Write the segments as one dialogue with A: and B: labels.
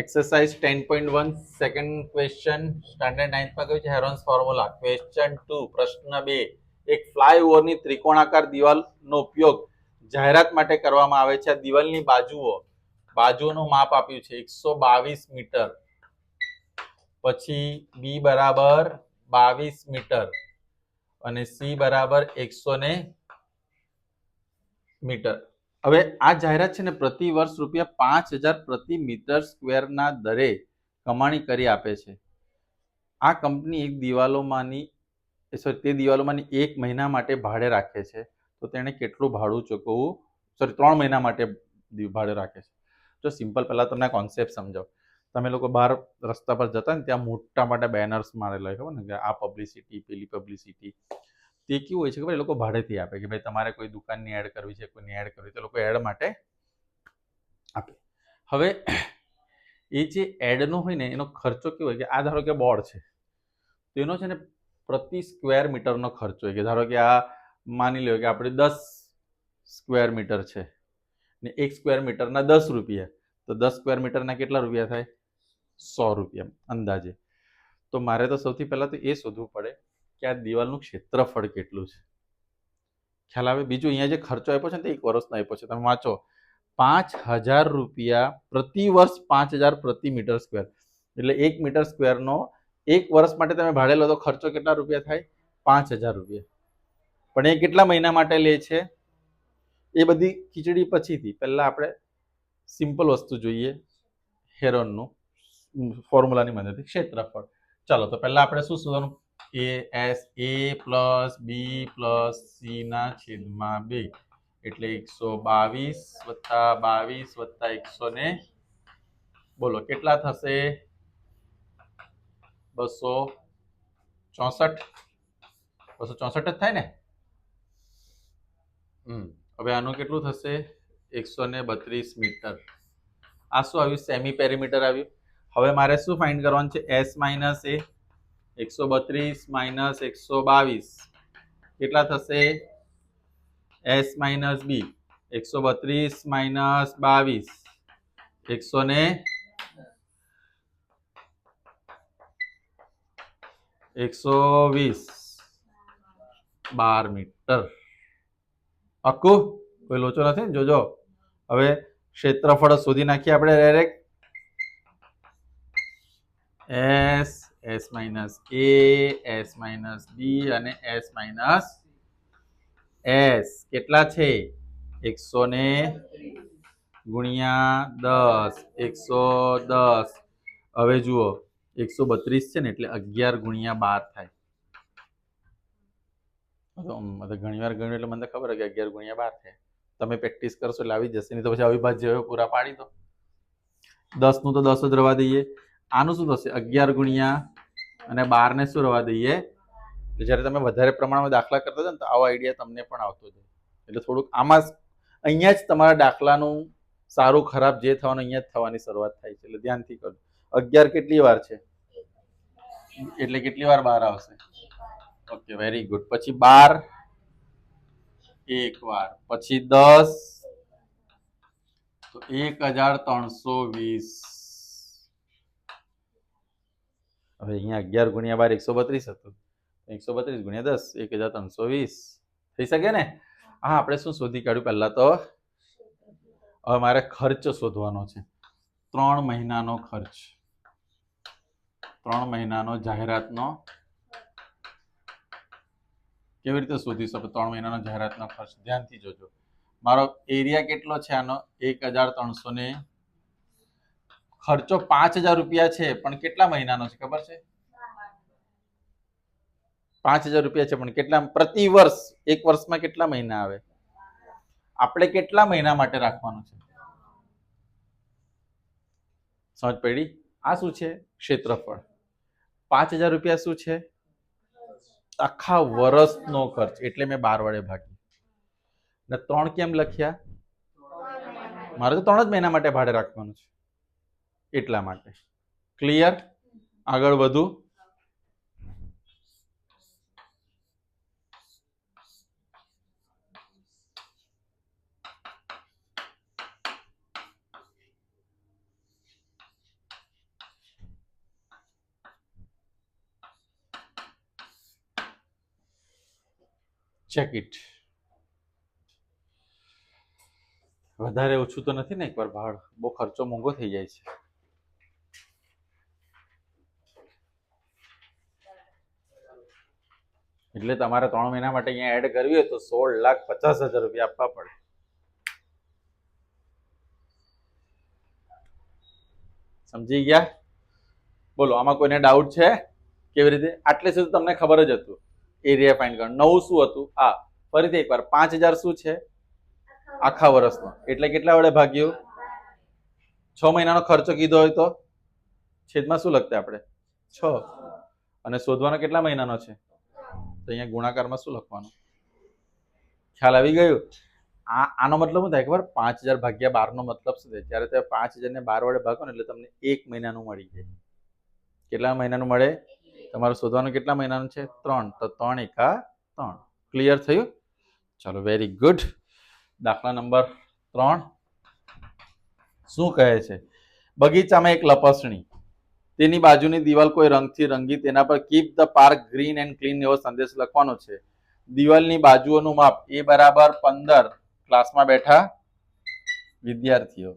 A: Exercise ten point one second question standard નાઇન્થમાં કહ્યું છે? હેરોન્સ formula question two પ્રશ્ન બે. એક ફ્લાયઓવરની ત્રિકોણાકાર દિવાલનો ઉપયોગ જાહેરાત માટે કરવામાં આવે છે. આ દિવાલની બાજુઓ, બાજુઓનું માપ આપ્યું છે. એકસો બાવીસ મીટર. પછી બી બરાબર બાવીસ મીટર. અને સી બરાબર એકસો ને મીટર. હવે આ જાહેરાત છે ને પ્રતિ વર્ષ રૂપિયા પાંચ હજાર પ્રતિ મીટર સ્ક્વેરના દરે કમાણી કરી આપે છે. આ કંપની એક દિવાલોમાંની સોરી તે દિવાલોમાંની એક મહિના માટે ભાડે રાખે છે. તો તેણે કેટલું ભાડું ચૂકવવું? સોરી ત્રણ મહિના માટે ભાડે રાખે છે. જો સિમ્પલ પહેલાં તમને કોન્સેપ્ટ સમજાવો. તમે લોકો બહાર રસ્તા પર જતા ને ત્યાં મોટા મોટા બેનર્સ મારેલા હોય ને? આ પબ્લિસિટી પેલી પબ્લિસિટી તે કેવું હોય છે કે ભાઈ લોકો ભાડેથી આપે કે ભાઈ તમારે કોઈ દુકાનની એડ કરવી છે, કોઈની એડ કરવી તો લોકો એડ માટે આપે. હવે એ જે એડનો હોય ને, એનો ખર્ચો કેવો હોય કે આ ધારો કે બોર્ડ છે, તો એનો છે ને પ્રતિ સ્ક્વેર મીટરનો ખર્ચો હોય કે ધારો કે આ માની લો કે આપણે દસ સ્ક્વેર મીટર છે ને એક સ્ક્વેર મીટરના દસ રૂપિયા, તો દસ સ્ક્વેર મીટરના કેટલા રૂપિયા થાય? સો રૂપિયા અંદાજે. તો મારે તો સૌથી પહેલાં તો એ શોધવું પડે કે આ દિવાલનું ક્ષેત્રફળ કેટલું છે? ખ્યાલ આવે? બીજું અહીંયા જે ખર્ચો આપ્યો છે ને તે એક વર્ષનો આપ્યો છે. તમે વાંચો. પાંચ હજાર રૂપિયા પ્રતિ વર્ષ પાંચ હજાર પ્રતિ મીટર સ્ક્વેર. એટલે એક મીટર સ્ક્વેરનો એક વર્ષ માટે તમે ભાડે લો તો ખર્ચો કેટલા રૂપિયા થાય? પાંચ હજાર રૂપિયા. પણ એ કેટલા મહિના માટે લે છે? એ બધી ખીચડી પછીથી પહેલાં આપણે સિમ્પલ વસ્તુ જોઈએ. હેરોનનું ફોર્મ્યુલાની મદદથી ક્ષેત્રફળ. ચાલો, તો પહેલાં આપણે શું શોધવાનું? A, S, A plus, B plus સીના છેદમાં બે. એટલે એકસો બાવીસ વત્તા બાવીસ વત્તા એકસો ને, બોલો, કેટલા થશે? બસો ચોસઠ. બસો ચોસઠ જ થાય ને? હમ, હવે આનું કેટલું થશે? એકસો ને બત્રીસ મીટર. આ શું આવ્યું? સેમી પેરીમીટર આવ્યું. હવે મારે શું ફાઇન્ડ કરવાનું છે? S minus A. એકસો બત્રીસ માઇનસ એકસો બાવીસ. કેટલા થશે? S minus B. એકસો બત્રીસ માઇનસ બાવીસ. એકસો ને એકસો વીસ. બાર મીટર. અક્કુ કોઈ લોચો નથી ને? જોજો. હવે ક્ષેત્રફળ શોધી નાખીએ આપણે direct. S S minus A S minus B અને એસ માઇનસ એસ. કેટલા છે? એકસો ને ગુણ્યા દસ. એકસો દસ. હવે જુઓ, એકસો બત્રીસ છે ને એટલે અગિયાર ગુણ્યા બાર થાય. ઘણી વાર ગણ્યું એટલે મને ખબર કે અગિયાર ગુણ્યા બાર થાય. તમે પ્રેક્ટિસ કરશો એટલે આવી જશે, નહીં તો પછી અવિભાજ્ય પૂરા પાડી દો. દસનું તો દસ જ રવા દઈએ. આનું શું થશે? અગિયાર ગુણ્યા અને બારને શું રહેવા દઈએ? જ્યારે તમે વધારે પ્રમાણમાં દાખલા કરતા હતા ને, તો આવો આઈડિયા તમને પણ આવતો હતો. એટલે થોડુંક આમાં અહીંયા જ તમારા દાખલાનું સારું ખરાબ જે થવાનું અહીંયા જ થવાની શરૂઆત થાય છે. એટલે ધ્યાનથી કરો. અગિયાર કેટલી વાર છે? એટલે કેટલી વાર બહાર આવશે? ઓકે વેરી ગુડ પછી બાર. એક વાર. પછી દસ. તો એક હજાર ત્રણસો વીસ. હવે અહીંયા અગિયાર ગુણ્યા બાર એકસો બત્રીસ હતું. એકસો બત્રીસ ગુણ્યા દસ, એક હજાર ત્રણસો વીસ. થઈ શકે ને? હા, આપણે શું શોધી કાઢ્યું? પહેલાં તો હવે મારે ખર્ચ શોધવાનો છે. ત્રણ મહિનાનો ખર્ચ. ત્રણ મહિનાનો જાહેરાતનો કેવી રીતે શોધી શકો ત્રણ મહિનાનો જાહેરાતનો ખર્ચ? ધ્યાનથી જોજો. મારો એરિયા કેટલો છે આનો? એક હજાર ત્રણસો ને ખર્ચો પાંચ હજાર રૂપિયા છે, પણ કેટલા મહિનાનો છે, ખબર છે? પાંચ હજાર રૂપિયા છે, પણ કેટલા, પ્રતિ વર્ષ, એક વર્ષમાં કેટલા મહિના આવે? આપણે કેટલા મહિના માટે રાખવાનું છે? સમજ પડી? આ શું છે? ક્ષેત્રફળ. પાંચ હજાર રૂપિયા શું છે? આખા વર્ષનો ખર્ચ, એટલે મેં બાર વડે ભાગી ને ત્રણ કેમ લખ્યા? મારે તો ત્રણ જ મહિના માટે ભાડે રાખવાનું છે. એટલા માટે. ક્લિયર આગળ વધુ? ચેક ઇટ વધારે ઓછું તો નથી ને એક વાર ભાડ? બહુ ખર્ચો મોંઘો થઈ જાય છે. એટલે તમારે ત્રણ મહિના માટે અહીંયા એડ કરવી હોય તો સોળ લાખ પચાસ હજાર રૂપિયા આપવા પડે. સમજી ગયા? બોલો, આમાં કોઈને ડાઉટ છે? કેવી રીતે? આટલે સુધી તમને ખબર જ હતું. એરિયા ફાઇન્ડ કર નવું શું હતું? આ ફરીથી એકવાર. પાંચ હજાર શું છે? આખા વર્ષનો. એટલે કેટલા વડે ભાગ્યું? છ મહિનાનો ખર્ચો કીધો હોય તો? છેદમાં શું લખતા આપણે? છ. અને શોધવાનો કેટલા મહિનાનો છે? તો અહીંયા ગુણાકારમાં શું લખવાનું? ખ્યાલ આવી ગયું? આ, આનો મતલબ શું થાય ખબર? પાંચ હજાર ભાગ્યા બારનો મતલબ શું થાય? જ્યારે તમે પાંચ હજારને બાર વડે ભાગો ને એટલે તમને એક મહિનાનું મળી જાય. કેટલા મહિનાનું મળે? તમારે શોધવાનું કેટલા મહિનાનું છે? ત્રણ. તો ત્રણ એકા ત્રણ. ક્લિયર થયું? ચાલો વેરી ગુડ દાખલા નંબર ત્રણ. શું કહે છે? બગીચામાં એક લપસણી. તેની બાજુની દિવાલ કોઈ રંગથી રંગી, તેના પર keep the park green and clean એવો સંદેશ લખવાનો છે. દિવાલની બાજુઓનું માપ એ બરાબર પંદર ક્લાસમાં બેઠા વિદ્યાર્થીઓ.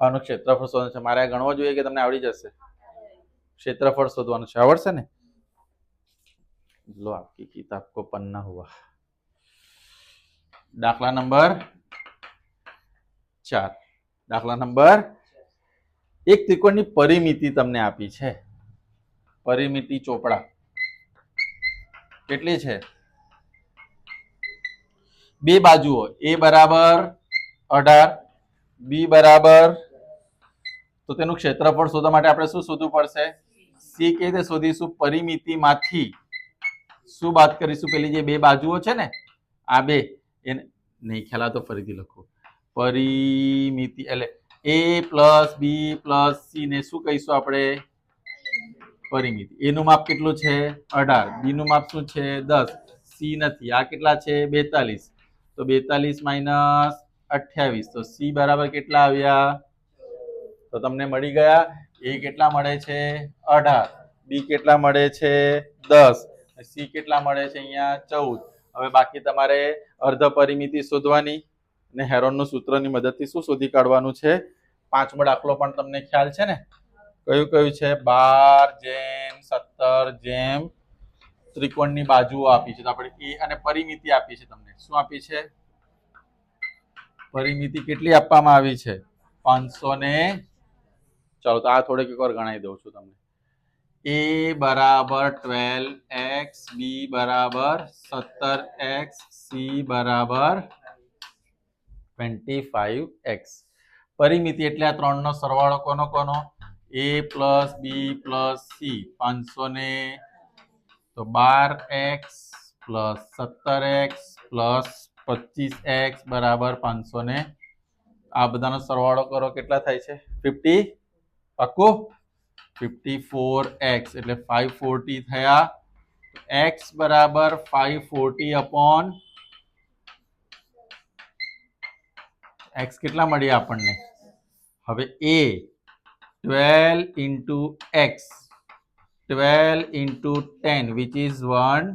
A: આનું ક્ષેત્રફળ શોધવાનું છે. મારે ગણવો જોઈએ કે તમને આવડી જશે? ક્ષેત્રફળ શોધવાનું છે. આવડશે ને? લો આપકી કિતાબ કો પન્ના હુઆ દાખલા નંબર ચાર. દાખલા નંબર એક ત્રિકોણની પરિમિતિ તમને આપી છે. પરિમિતિ ચોપડા. કેટલી છે? બે બાજુઓ. એ બરાબર અઢાર, બી બરાબર. તો તેનું ક્ષેત્રફળ શોધવા માટે આપણે શું શોધવું પડશે? સી કેવી રીતે શોધીશું? પરિમિતિમાંથી. શું વાત કરીશું? પેલી જે બે બાજુઓ છે ને, આ બે. એને નહીં, ખ્યાલ તો ફરીથી લખો. પરિમિતિ. એટલે A plus B plus C ને શું કહીશું આપણે? પરિમિતિ. એનું માપ કેટલું છે? અઢાર. બી નું માપ શું છે? દસ. સી નથી. આ કેટલા છે? બેતાલીસ. તો બેતાલીસ માઇનસ અઠ્યાવીસ. તો સી બરાબર કેટલા આવ્યા? તો તમને મળી ગયા. એ કેટલા મળે છે? અઢાર. બી કેટલા મળે છે? દસ. સી કેટલા મળે છે અહીંયા? ચૌદ. હવે બાકી તમારે અર્ધ પરિમિતિ શોધવાની. અને હેરોનનું સૂત્રની મદદથી શું શોધી કાઢવાનું છે? પાંચમો દાખલો પણ તમને ખ્યાલ છે ને? કયું કયું છે? બાર, જેમ, સત્તર, જેમ. ત્રિકોણની બાજુઓ આપી છે. તો આપણે એ અને પરિમિતિ આપી છે તમને. શું આપી છે? પરિમિતિ કેટલી આપવામાં આવી છે? પાંચસો ને ચાલો, તો આ થોડીક એકવાર ગણાવી દઉં છું તમને. એ બરાબર ટ્વેલ્વ એક્સ, બી બરાબર સત્તર એક્સ, સી બરાબર ટ્વેન્ટી ફાઈવ એક્સ પરિમિતિ એટલે આ ત્રણનો સરવાળો કોનો કોનો? A plus b plus c પાંચસો ને તો બાર એક્સ પ્લસ સત્તર એક્સ પ્લસ પચીસ એક્સ બરાબર પાંચસો ને. આ બધાનો સરવાળો કરો, કેટલા થાય છે? ફિફ્ટી પાક્કું? ફિફ્ટી ફોર એક્સ એટલે ફાઈવ ફોર્ટી થયા. એક્સ બરાબર ફાઈવ ફોર્ટી અપોન એક્સ કેટલા મળ્યા આપણને? હવે એ twelve into x twelve into ten which is one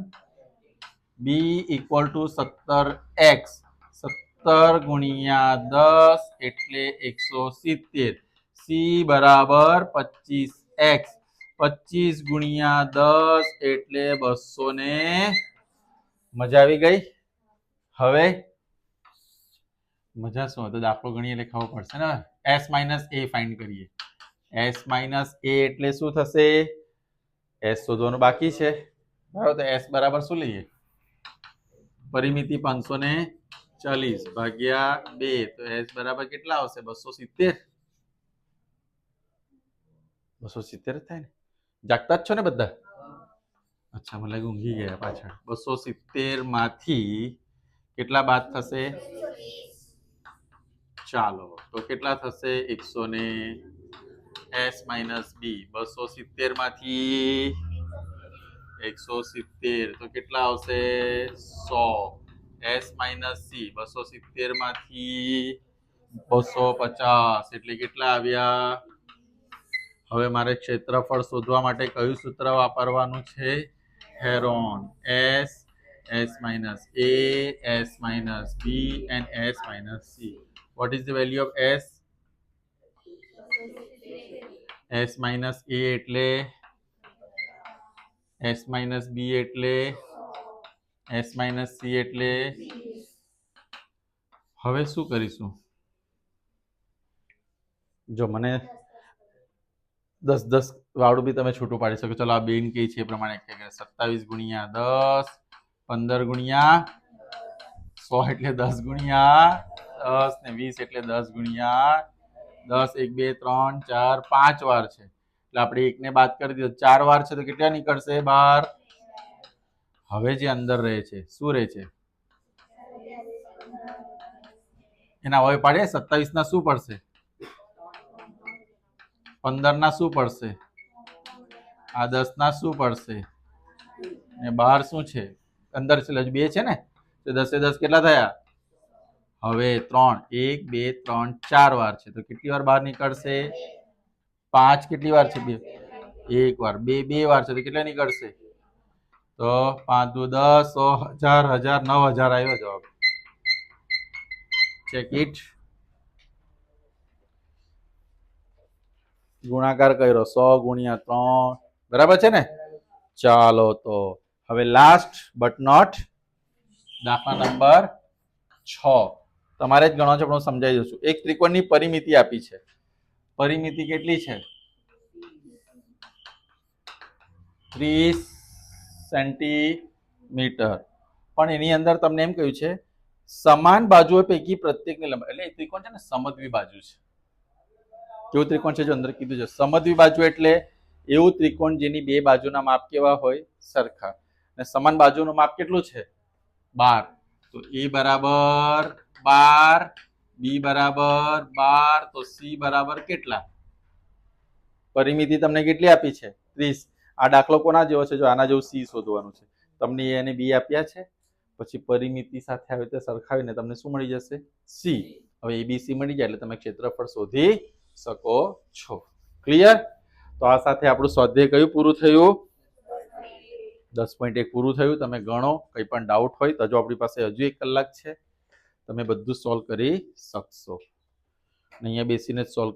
A: b equal to સત્તર એક્સ સત્તર ગુણ્યા દસ એટલે એકસો સિત્તેર. સી બરાબર પચીસ એક્સ પચીસ ગુણ્યા દસ એટલે બસો ને, મજા આવી ગઈ? હવે મજા શું હતો દાખલો ગણીએ એટલે ખબર પડશે ને. એસ માઇનસ એ ફાઇન્ડ કરીએ. એસ માઇનસ એ એટલે શું થશે? એસ શોધવાનું બાકી છે. બરાબર, તો એસ બરાબર શું લઈએ? પરિમિતિ પાંચસો ને ચાલીસ ભાગ્યા બે, તો એસ બરાબર કેટલા આવશે? બસો સિત્તેર. બસો સિત્તેર થાય ને? જાગતા જ છો ને બધા? અચ્છા, મને ઊંઘી ગયા પાછળ. બસો સિત્તેરમાંથી કેટલા બાદ થશે? ચાલો, તો કેટલા થશે? એકસો ને એસ માઇનસ બી, બસો સિત્તેરમાંથી એકસો સિત્તેર, તો કેટલા આવશે? સો. એસ માઇનસ સી, બસો સિત્તેરમાંથી બસો પચાસ, એટલે કેટલા આવ્યા? હવે મારે ક્ષેત્રફળ શોધવા માટે કયું સૂત્ર વાપરવાનું છે? Heron, s s minus a, s minus b and s minus c what is the value of s? S minus a એટલે s minus b એટલે s minus c એટલે હવે શું કરીશું? જો મને દસ દસ વાળું બી તમે છૂટું પાડી શકો. ચલો આ બેન કઈ છે એ પ્રમાણે સત્તાવીસ ગુણ્યા દસ, પંદર ગુણ્યા સો એટલે દસ ગુણ્યા દસ ને વીસ એટલે દસ ગુણ્યા દસ, એક, બે, ત્રણ, ચાર, પાંચ વાર છે. એટલે આપણે એકને બાદ કરી દીધો. ચાર વાર છે તો કેટલા નીકળશે? બાર. હવે જે અંદર રહે છે, શું રહે છે? એના હવે પાડે સત્તાવીસ ના શું પડશે? પંદર ના શું પડશે? આ દસ ના શું પડશે? ને બાર શું છે? અંદર છે બે છે ને? તો દસે દસ કેટલા થયા? હવે ત્રણ, એક, બે, ત્રણ, ચાર વાર છે. તો કેટલી વાર બહાર નીકળશે? પાંચ કેટલી વાર છે? બે. એક વાર. બે બે વાર છે. તો કેટલા નીકળશે? તો પાંચ, દુ, દસ, સો, હજાર હજાર, નવ હજાર આવ્યો જવાબ. ચેક ઇટ ગુણાકાર કર્યો. સો ગુણ્યા ત્રણ. બરાબર છે ને? ચાલો તો. હવે લાસ્ટ બટ નોટ દાખલા નંબર છ. તમારે જ ગણો છે, પણ હું સમજાવી દઉં છું. એક ત્રિકોણની પરિમિતિ આપી છે. પરિમિતિ કેટલી છે? ત્રીસ સેન્ટીમીટર. પણ એની અંદર તમને એમ કહ્યું છે, સમાન બાજુઓ પૈકી પ્રત્યેકની લંબાઈ. એટલે એ ત્રિકોણ છે ને, સમદ્વી બાજુ છે. કેવું ત્રિકોણ છે, જો અંદર કીધું છે. સમદ્વી બાજુ એટલે એવું ત્રિકોણ જેની બે બાજુના માપ કેવા હોય? સરખા. અને સમાન બાજુનું માપ કેટલું છે? બાર. તો એ બરાબર બાર, બી બરાબર, બાર, તો સી બરાબર કેટલા? પરિમિતિ તમને કેટલી આપી છે? ત્રીસ. આ દાખલો કોના જેવો છે? જો આના જેવું સી શોધવાનું છે. તમને એ અને બી આપ્યા છે. પછી પરિમિતિ સાથે આવી રીતે સરખાવીને તમને શું મળી જશે? સી. હવે એબીસી મળી જાય એટલે તમે ક્ષેત્રફળ શોધી શકો છો. ક્લિયર તો આ સાથે આપણું સ્વાધ્યાય કયું પૂરું થયું? દસ પોઈન્ટ એક પૂરું થયું. તમે ગણો. કંઈ પણ ડાઉટ હોય તો હજુ આપણી પાસે હજુ એક કલાક છે. તમે બધું સોલ્વ કરી શકશો. અહીંયા બેસીને જ સોલ્વ